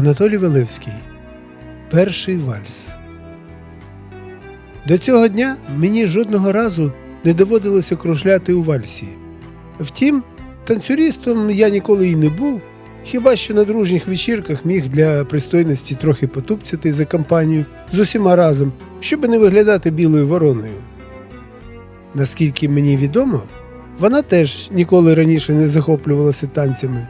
Анатолій Велевський. Перший вальс. До цього дня мені жодного разу не доводилося кружляти у вальсі. Втім, танцюристом я ніколи й не був, хіба що на дружніх вечірках міг для пристойності трохи потупцяти за компанію з усіма разом, щоби не виглядати білою вороною. Наскільки мені відомо, вона теж ніколи раніше не захоплювалася танцями.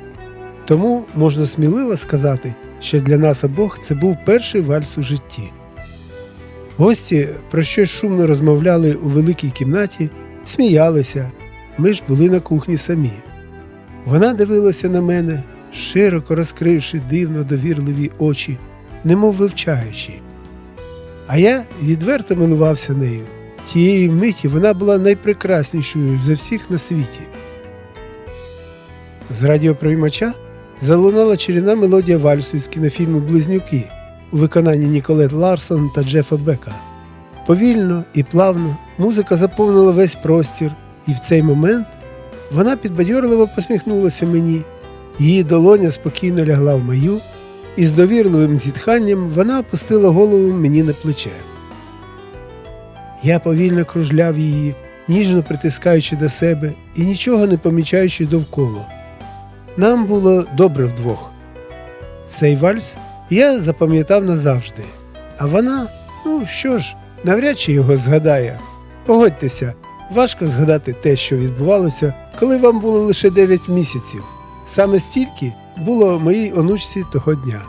Тому можна сміливо сказати, що для нас обох це був перший вальс у житті. Гості про щось шумно розмовляли у великій кімнаті, сміялися. Ми ж були на кухні самі. Вона дивилася на мене, широко розкривши дивно довірливі очі, немов вивчаючи. А я відверто милувався нею. Тієї миті вона була найпрекраснішою за всіх на світі. З радіоприймача залунала чарівна мелодія вальсу із кінофільму Близнюки у виконанні Ніколет Ларсон та Джефа Бека. Повільно і плавно музика заповнила весь простір, і в цей момент вона підбадьорливо посміхнулася мені. Її долоня спокійно лягла в мою, і з довірливим зітханням вона опустила голову мені на плече. Я повільно кружляв її, ніжно притискаючи до себе і нічого не помічаючи довкола. Нам було добре вдвох. Цей вальс я запам'ятав назавжди, а вона, ну що ж, навряд чи його згадає. Погодьтеся, важко згадати те, що відбувалося, коли вам було лише 9 місяців. Саме стільки було моїй онучці того дня.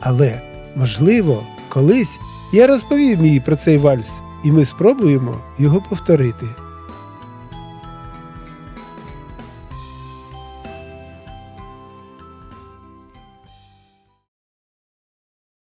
Але, можливо, колись я розповім їй про цей вальс, і ми спробуємо його повторити.